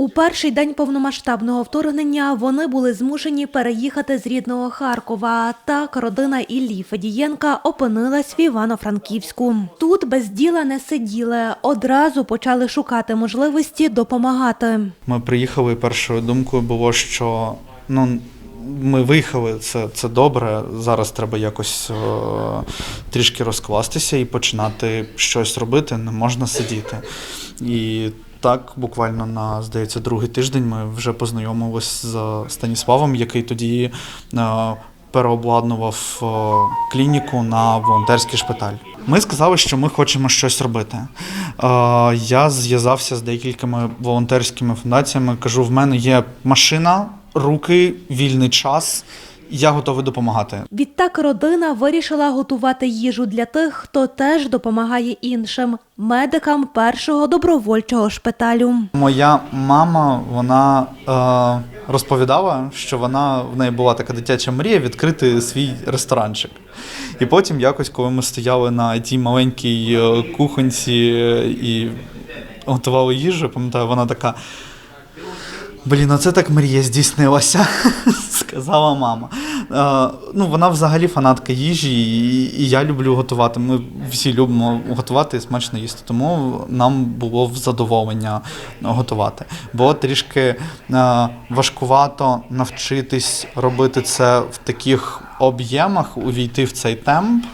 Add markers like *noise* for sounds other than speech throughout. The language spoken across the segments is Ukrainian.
У перший день повномасштабного вторгнення вони були змушені переїхати з рідного Харкова. Так родина Іллі Федієнка опинилась в Івано-Франківську. Тут без діла не сиділи. Одразу почали шукати можливості допомагати. Ми приїхали, першою думкою було, що ну. Ми виїхали, це, це добре. Зараз треба якось е, трішки розкластися і починати щось робити. Не можна сидіти. І так, буквально на, здається, другий тиждень ми вже познайомились з Станіславом, який тоді е, переобладнував е, клініку на волонтерський шпиталь. Ми сказали, що ми хочемо щось робити. Е, Я зв'язався з декількома волонтерськими фундаціями. Кажу, в мене є машина, руки, вільний час. Я готовий допомагати. Відтак родина вирішила готувати їжу для тих, хто теж допомагає іншим медикам першого добровольчого шпиталю. Моя мама вона е, розповідала, що вона в неї була така дитяча мрія відкрити свій ресторанчик. І потім, якось, коли ми стояли на тій маленькій е, кухонці е, і готували їжу, пам'ятаю, вона така. Блін, оце так мрія здійснилася, *laughs* сказала мама. Е, ну, вона взагалі фанатка їжі, і, і я люблю готувати. Ми всі любимо готувати і смачно їсти. Тому нам було в задоволення готувати. Було трішки е, важкувато навчитись робити це в таких об'ємах, увійти в цей темп.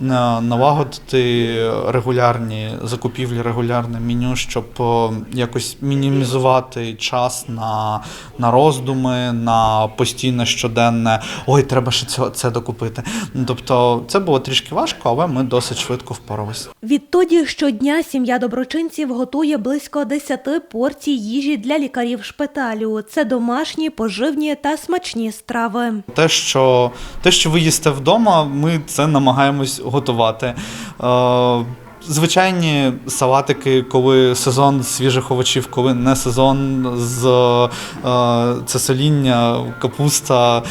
Налагодити регулярні закупівлі, регулярне меню, щоб е, якось мінімізувати час на, на роздуми, на постійне щоденне ой, треба ще це, це докупити. Ну, Тобто це було трішки важко, але ми досить швидко впоралися. Відтоді щодня сім'я доброчинців готує близько 10 порцій їжі для лікарів шпиталю. Це домашні, поживні та смачні страви. Те, що, те, що ви їсте вдома, ми це намагаємось готувати. Звичайні салатики, коли сезон свіжих овочів, коли не сезон з е, це соління, капуста, е,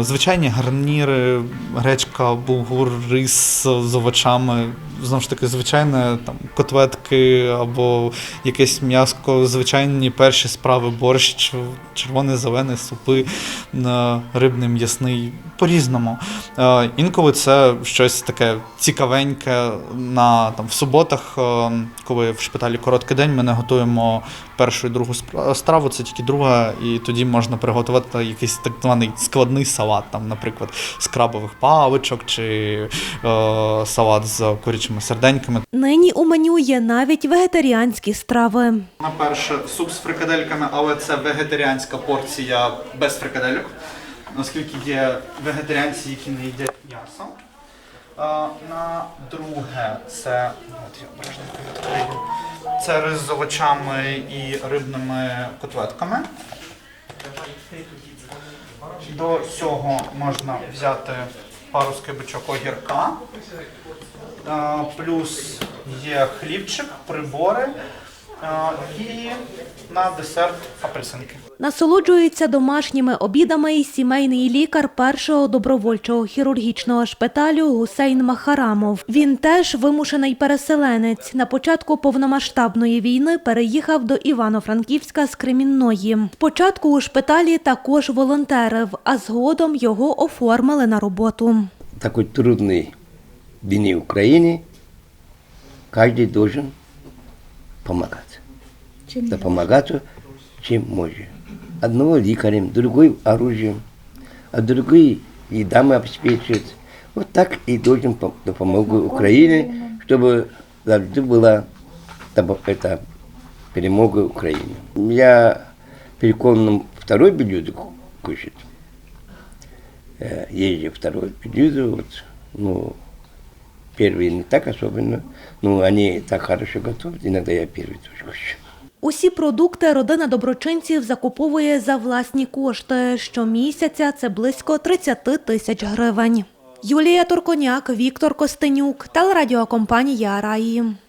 звичайні гарніри, гречка, булгур, рис з овочами. Знову ж таки, звичайне там котлетки або якесь м'яско, звичайні перші справи, борщ, червоний, зелений, супи, е, рибний, м'ясний, по-різному. Інколи це щось таке цікавеньке на там в суботах, е, коли в шпиталі короткий день, ми не готуємо першу і другу спра- страву, це тільки друга, і тоді можна приготувати якийсь так званий складний салат, там, наприклад, з крабових паличок чи е, салат з курячими серденьками. Нині у меню є навіть вегетаріанські страви. На перше суп з фрикадельками, але це вегетаріанська порція без фрикадельок, оскільки є вегетаріанці, які не їдять м'ясо. На друге це. Це рис з овочами і рибними котлетками. До цього можна взяти пару скибочок огірка. Плюс є хлібчик, прибори і на десерт апельсинки. Насолоджується домашніми обідами і сімейний лікар першого добровольчого хірургічного шпиталю Гусейн Махарамов. Він теж вимушений переселенець. На початку повномасштабної війни переїхав до Івано-Франківська з Кремінної. Спочатку у шпиталі також волонтерив, а згодом його оформили на роботу. такой трудной вине Украине каждый должен помогать. да помогать, чем может. Одного лекарем, другой оружием, а другой и дамы обеспечивают. Вот так и должен помогу Украине, чтобы завжди была это перемога Украине. Я переконан второй ку- кушать. Э, же второе блюдо, вот, ну, первый не так особенно, но они так хорошо готовят, иногда я первый тоже хочу. Усі продукти родина доброчинців закуповує за власні кошти. Щомісяця це близько 30 тисяч гривень. Юлія Турконяк, Віктор Костенюк, телерадіокомпанія Раї.